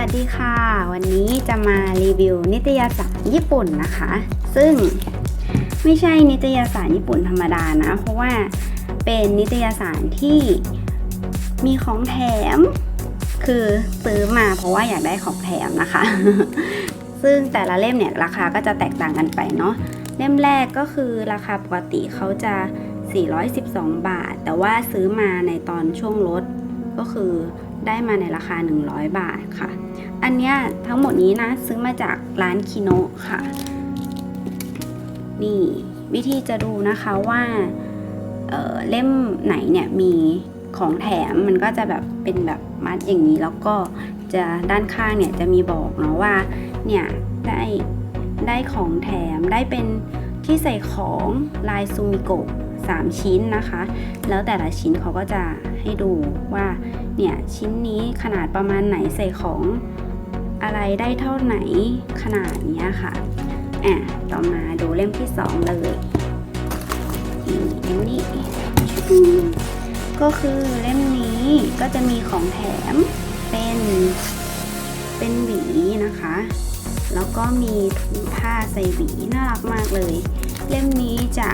วัสดีค่ะ วันนี้จะมารีวิวนิตยสารญี่ปุ่นนะคะ ซึ่งไม่ใช่นิตยสารญี่ปุ่นธรรมดานะ เพราะว่าเป็นนิตยสารที่มีของแถม คือซื้อมาเพราะว่าอยากได้ของแถมนะคะ ซึ่งแต่ละเล่มเนี่ยราคาก็จะแตกต่างกันไปเนาะเล่มแรกก็คือราคาปกติเขาจะ 412 บาท แต่ว่าซื้อมาในตอนช่วงลดก็คือ ได้มาในราคา 100 บาทค่ะ อันเนี้ยทั้งหมดนี้นะซื้อมาจากร้านคิโนะค่ะ นี่วิธีจะดูนะคะว่าเเล่มไหนเนี่ยมีของแถมมันก็จะแบบเป็นแบบมัดอย่างนี้แล้วก็จะด้านข้างเนี่ยจะมีบอกเนาะว่าเนี่ยได้ได้ของแถมได้เป็นที่ใส่ของลายซูมิโกะ3 ชิ้นนะคะ แล้วแต่ละชิ้นเขาก็จะ ให้ดูว่าเนี่ยชิ้นนี้ขนาดประมาณไหนใส่ของอะไรได้เท่าไหนขนาดเนี้ยค่ะอะต่อมาดูเล่มที่ 2 เลยอีเล่มนี้ก็คือเล่มนี้ก็จะมีของแถมเป็นเป็นหวีนะคะ แล้วก็มีถุงผ้าใส่หวีน่ารักมากเลย เล่มนี้จะ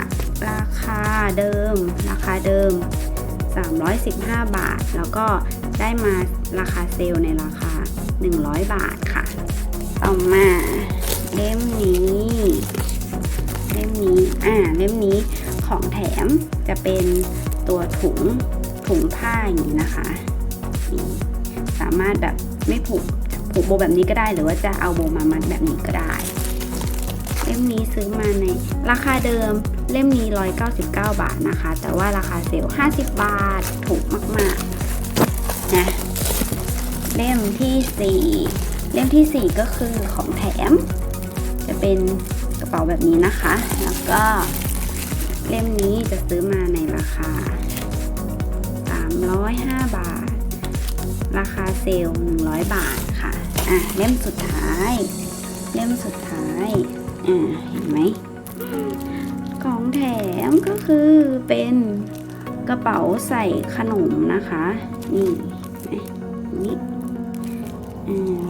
ราคาเดิมราคาเดิม 315 บาท แล้วก็ได้มาราคาเซลล์ในราคา 100 บาทค่ะ ต่อมาเล่มนี้เล่มนี้อ่าเล่มนี้ของแถมจะเป็นตัวถุงถุงผ้าอย่างนี้นะคะ สามารถแบบไม่ผูกผูกโบแบบนี้ก็ได้หรือว่าจะเอาโบมามัดแบบนี้ก็ได้ เล่มนี้ซื้อมาในราคาเดิม เล่มนี้ 199 บาทนะคะ แต่ว่าราคาเซลล์ 50 บาท ถูกมากๆ นะ เล่มทีสี่4 เล่มทีสี่ 4 ก็คือของแถม จะเป็นกระเป๋าแบบนี้นะคะ แล้วก็เล่มนี้จะซื้อมาในราคา 305 บาท ราคาเซลล์ 100 บาทค่ะ อะ เล่มสุดท้าย เล่มสุดท้าย อ่า เห็นไหม แถมก็คือเป็นกระเป๋าใส่ขนมนะคะ นี่นี่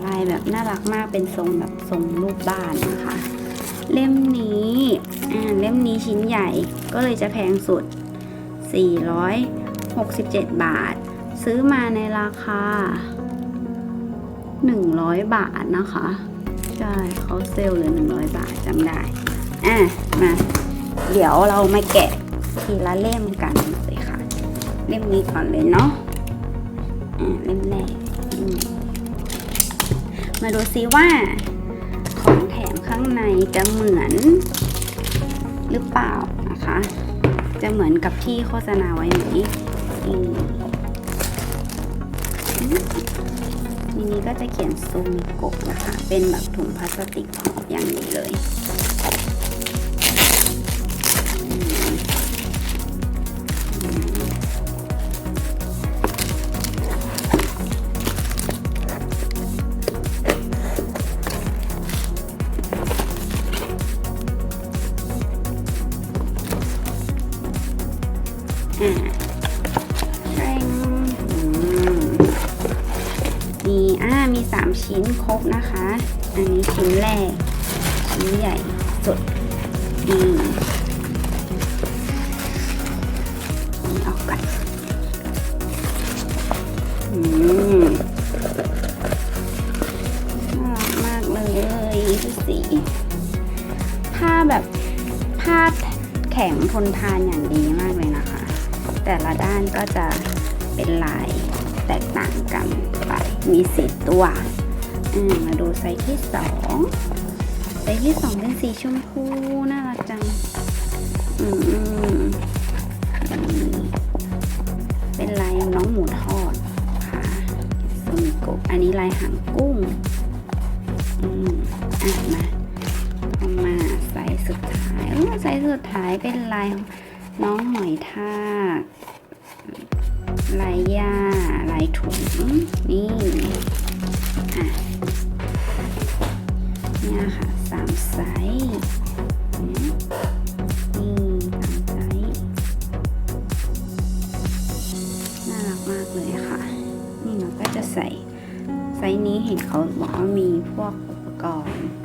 ลายแบบน่ารักมากเป็นทรงแบบทรงรูปบ้านนะคะ เล่มนี้เล่มนี้ชิ้นใหญ่ก็เลยจะแพงสุด 467 บาท ซื้อมาในราคา 100 บาทนะคะ ใช่เขาเซลล์เลย100 บาทจำได้ อะ มา เดี๋ยวเรามาแกะทีละเล่มกันเลยค่ะ เล่มนี้ก่อนเลยเนาะเล่มแรกมาดูซิว่า ของแถมข้างในจะเหมือนหรือเปล่านะคะ จะเหมือนกับที่โฆษณาไว้ไหมอืมมินี้ก็จะเขียนซูมิโกะนะคะ เป็นแบบถุงพลาสติกอย่างนี้เลย อ่าแรงอืมมีอ่ามี 3 ชิ้นครบนะคะ อันนี้ชิ้นแรก ชิ้นใหญ่สุดดีนี่ออกก่อนอืมน่ารักมากเลยดูสิผ้าแบบผ้าแข็งทนทานอย่างดีมากเลย แต่ละด้านก็จะเป็นลายแตกต่างกันไปมีสีตัวมาดูไซส์ที่สองไซส์ที่สองเป็นสีชมพูน่ารักจังอืมเป็นลายน้องหมูทอดค่ะซูมิโกอันนี้ลายหางกุ้งอืมอะมาเอามาไซส์สุดท้ายเออไซส์สุดท้ายเป็นลาย น้องหอยทากลายหญ้าลายถุง นี่อะเนี่ยค่ะสามไซส์นี่สามไซส์น่ารักมากเลยค่ะ นี่เราก็จะใส่ไซส์นี้เห็นเนี่ยเขาบอกว่ามีพวกอุปกรณ์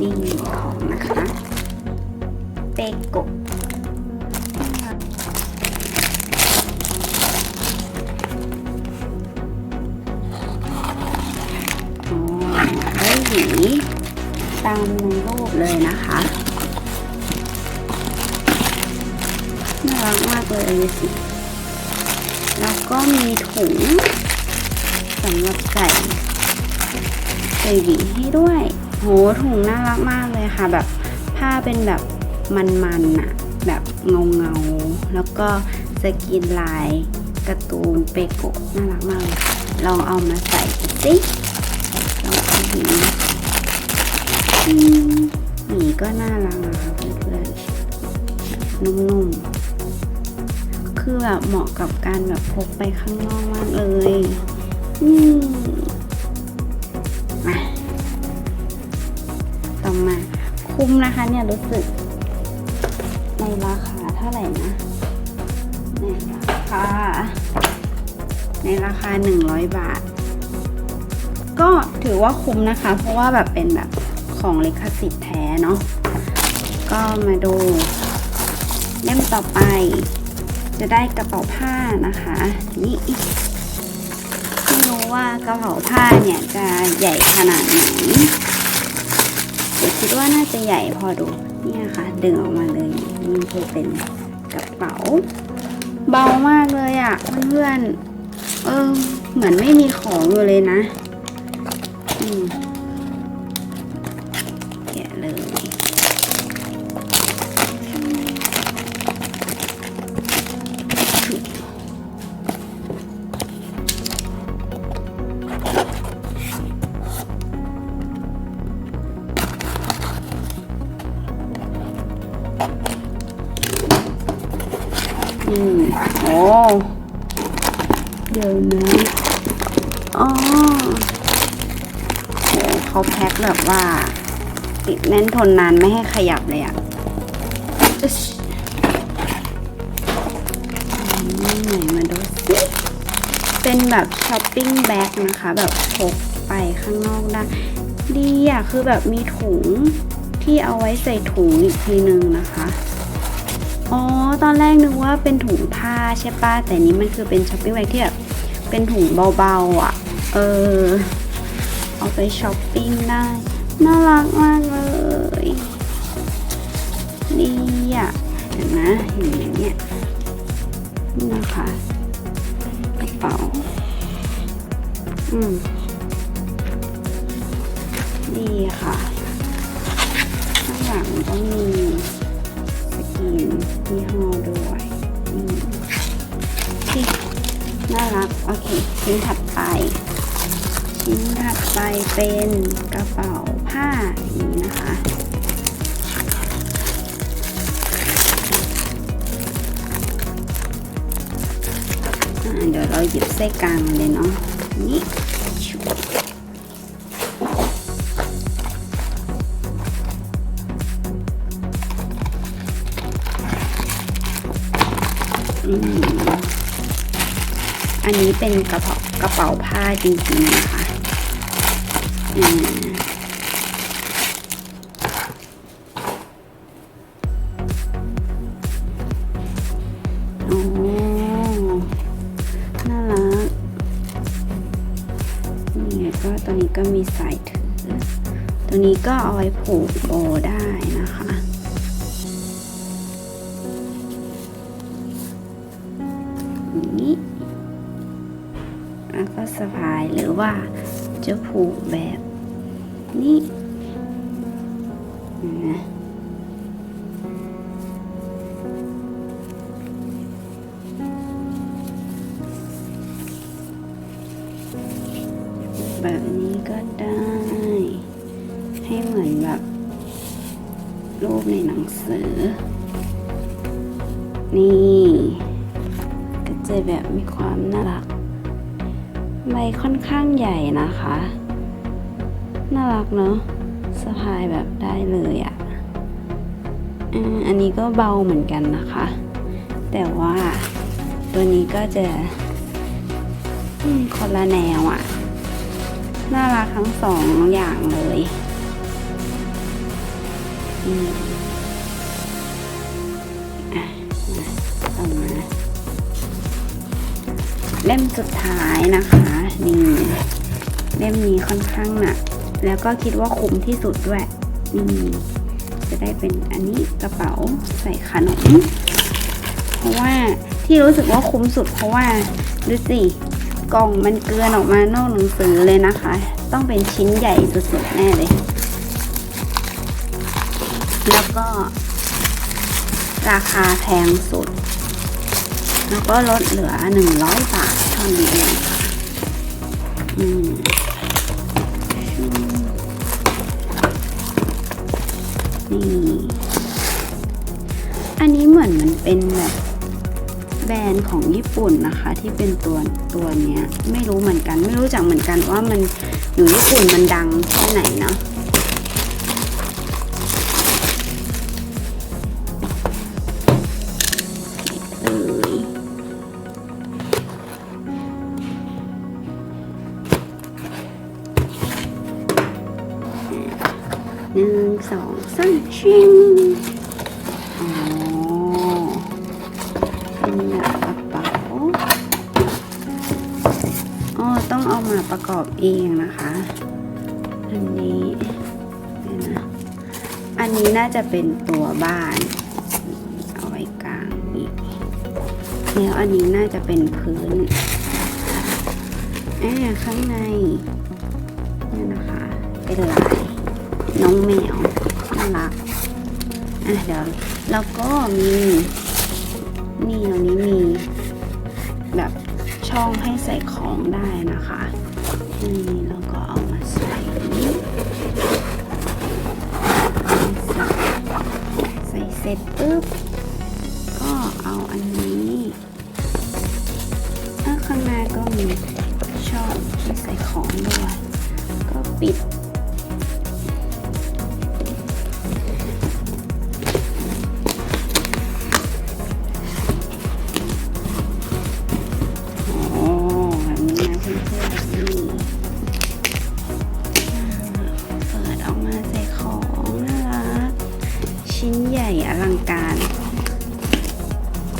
นี่ของนะคะเปโกะอ๋อได้หวีตามรูปเลยนะคะน่ารักมากเลยสิ แล้วก็มีถุงสำหรับใส่ใส่หวีให้ด้วย โหถุงน่ารักมากเลยค่ะ แบบผ้าเป็นแบบมันๆน่ะแบบเงาเงาแล้วก็สกรีนลายการ์ตูนเปโกะน่ารักมากเลยลองเอามาใส่ดูสิลองเอาหวีอืมหวีก็น่ารักนะคะเพื่อนๆนุ่มๆคือแบบเหมาะกับการแบบพกไปข้างนอกมากเลย อืม คุ้มนะคะเนี่ยรู้สึก ในราคาเท่าไหร่นะ ในราคา ในราคา 100 บาท ก็ถือว่าคุ้มนะคะ เพราะว่าแบบเป็นแบบของลิขสิทธิ์แท้เนาะก็มาดูเล่มต่อไป จะได้กระเป๋าผ้านะคะนี่ไม่รู้ว่ากระเป๋าผ้าเนี่ยจะใหญ่ขนาดไหน คิดว่าน่าจะใหญ่พอดูเนี่ยค่ะ ดึงออกมาเลยนี่คือเป็นกระเป๋า เบามากเลยอะ่ะเพื่อนๆเออเหมือนไม่มีของอยู่เลยนะ อืม อืมโอ้เดี๋ยวนะอ๋อโหเขาแพ็คแบบว่า ติดแน่นทนนานไม่ให้ขยับเลยอะ่ะอึ๊ชอืมไหนมาดูสิเป็นแบบช้อปปิ้งแบ็กนะคะ แบบพกไปข้างนอกได้ดีอะคือแบบมีถุงที่เอาไว้ใส่ถุงอีกทีนึงนะคะ อ๋อ ตอนแรกนึกว่าเป็นถุงผ้าใช่ปะแต่นี้มันคือเป็นช้อปปิ้งแบกที่แบบเป็นถุงเบาๆอะ เออ เอาไปช้อปปิ้งได้ น่ารักมากเลยดีอะเห็นไหมอย่างเงี้ยนี่นะคะกระเป๋า อืมดีค่ะข้างหลังก็มี ยี่ห้อด้วยอืมที่น่ารัก โอเค ชิ้นถัดไป ชิ้นถัดไปเป็นกระเป๋าผ้าอย่างนี้นะคะเดี๋ยวเราหยิบไส้กลางเลยเนาะนี่ อันนี้เป็นกระเป๋ากระเป๋าผ้าจริงๆนะคะอืมโอ้น่ารักนี่ไงก็ตัวนี้ก็มีสายถือ ตัวนี้ก็เอาไว้ผูกโบได้นะคะ อย่างนี้แล้วก็สะพายหรือว่าจะผูกแบบนี้นะแบบนี้ก็ได้ ให้เหมือนแบบรูปในหนังสือ นี่ จะแบบมีความน่ารัก ใบค่อนข้างใหญ่นะคะ น่ารักเนอะสะพายแบบได้เลยอะ่ะอันนี้ก็เบาเหมือนกันนะคะ แต่ว่าตัวนี้ก็จะคนละแนวอะ่ะ น่ารักทั้งสองอย่างเลยอืมอะมาเอมา เล่มสุดท้ายนะคะนี่เล่มนี้ค่อนข้างหนักแล้วก็คิดว่าคุ้มที่สุดด้วยนี่จะได้เป็นอันนี้กระเป๋าใส่ขนม เพราะว่าที่รู้สึกว่าคุ้มสุด เพราะว่าดูสิกล่องมันเกลือนออกมานอกหนังสือเลยนะคะ ต้องเป็นชิ้นใหญ่สุดๆแน่เลย แล้วก็ราคาแพงสุด แล้วก็ลดเหลือ 100 บาทเท่านี้เองอืมนี่อันนี้เหมือนมันเป็นแบบแบรนด์ของญี่ปุ่นนะคะ ที่เป็นตัวตัวเนี้ย ไม่รู้เหมือนกัน ไม่รู้จักเหมือนกันว่ามันอยู่ญี่ปุ่นมันดังแค่ไหนเนาะ สองสามชิงอ๋อเป็นแบบกระเป๋าอ๋อต้องเอามาประกอบเองนะคะ อันนี้นะอันนี้น่าจะเป็นตัวบ้าน เอาไว้กลางอีกแล้วอันนี้น่าจะเป็นพื้นอ่าข้างในนี่นะคะ เป็นลายน้องแมว รักอะเดี๋ยวแล้วก็มีนี่ตรงนี้มีแบบช่องให้ใส่ของได้นะคะนี่แล้วก็เอามาใส่นี่ใส่เสร็จปุ๊บก็เอาอันนี้ข้างหน้าก็มีช่องที่ใส่ของด้วย ก็ปิด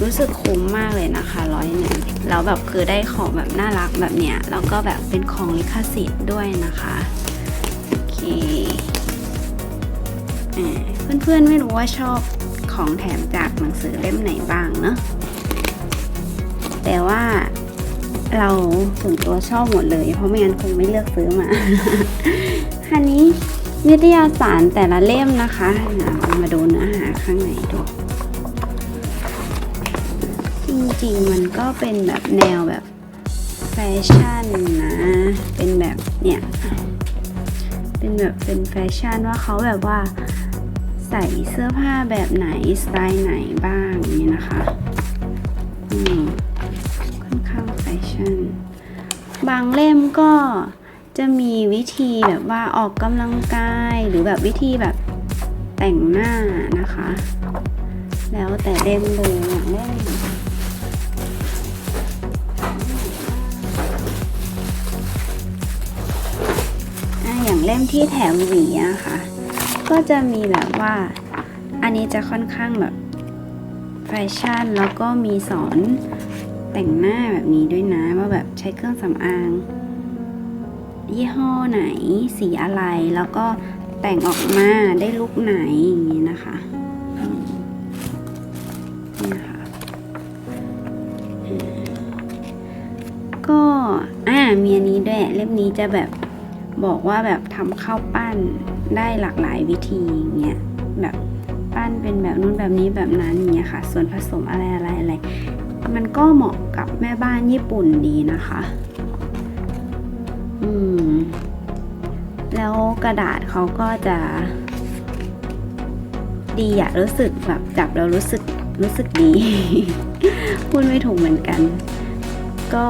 รู้สึกคุ้มมากเลยนะคะร้อยหนึ่งแล้วแบบคือได้ของแบบน่ารักแบบเนี้ยแล้วก็แบบเป็นของลิขสิทธิ์ด้วยนะคะโอเคอ่าเพื่อนๆไม่รู้ว่าชอบของแถมจากหนังสือเล่มไหนบ้างเนอะแต่ว่าเราส่วนตัวชอบหมดเลย เพราะไม่งั้นคงไม่เลือกซื้อมาคันนี้นิตยสารแต่ละเล่มนะคะ มาดูเนื้อหาข้างในดู จริงๆมันก็เป็นแบบแนวแบบแฟชั่นนะ เป็นแบบเนี่ย เป็นแบบเป็นแฟชั่นว่าเขาแบบว่าใส่เสื้อผ้าแบบไหนสไตล์ไหนบ้างนี้นะคะอืมค่อนข้างแฟชั่น บางเล่มก็จะมีวิธีแบบว่าออกกำลังกายหรือแบบวิธีแบบแต่งหน้านะคะ แล้วแต่เล่มเลยอย่างเล่ม เล่มที่แถมหวีอะค่ะ ก็จะมีแบบว่า อันนี้จะค่อนข้างแบบแฟชั่น แล้วก็มีสอนแต่งหน้าแบบนี้ด้วยนะ ว่าแบบใช้เครื่องสำอาง ยี่ห้อไหน สีอะไร แล้วก็แต่งออกมาได้ลุคไหนอย่างนี้นะคะนี่ค่ะก็ อ่ามีอันนี้ด้วย เล่มนี้จะแบบ บอกว่าแบบทำข้าวปั้นได้หลากหลายวิธีเงี้ยแบบปั้นเป็นแบบนู้นแบบนี้แบบนั้นอย่างเงี้ยค่ะ ส่วนผสมอะไรอะไรอะไรมันก็เหมาะกับแม่บ้านญี่ปุ่นดีนะคะ อืม แล้วกระดาษเขาก็จะ ดีอะรู้สึกแบบจับแล้วรู้สึกรู้สึกดี พูดไม่ถูกเหมือนกัน ก็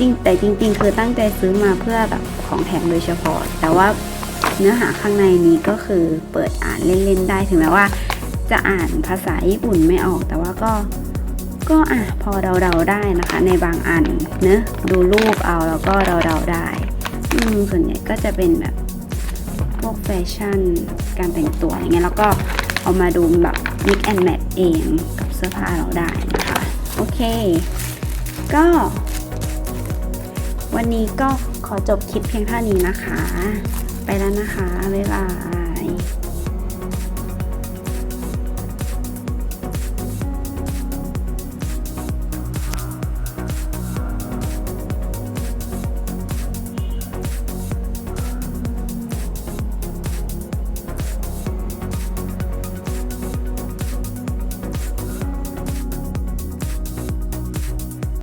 จริงแต่จริง ๆ คือตั้งใจซื้อมาเพื่อแบบของแถมโดยเฉพาะ แต่ว่าเนื้อหาข้างในนี้ก็คือเปิดอ่านเล่น ๆ ได้ถึงแม้ว่า จะอ่านภาษาญี่ปุ่นไม่ออก แต่ว่าก็ก็อะพอเดาๆได้นะคะ ในบางอันเนอะดูรูปเอาแล้วก็เดาๆได้ อืมส่วนใหญ่ก็จะเป็นแบบพวกแฟชั่นการแต่งตัวอย่างเงี้ยแล้วก็เอามาดูแบบ mix and match เองกับเสื้อผ้าเราได้นะคะ โอเค ก็ วันนี้ก็ขอจบคลิปเพียงเท่านี้นะคะ ไปแล้วนะคะ บ๊ายบาย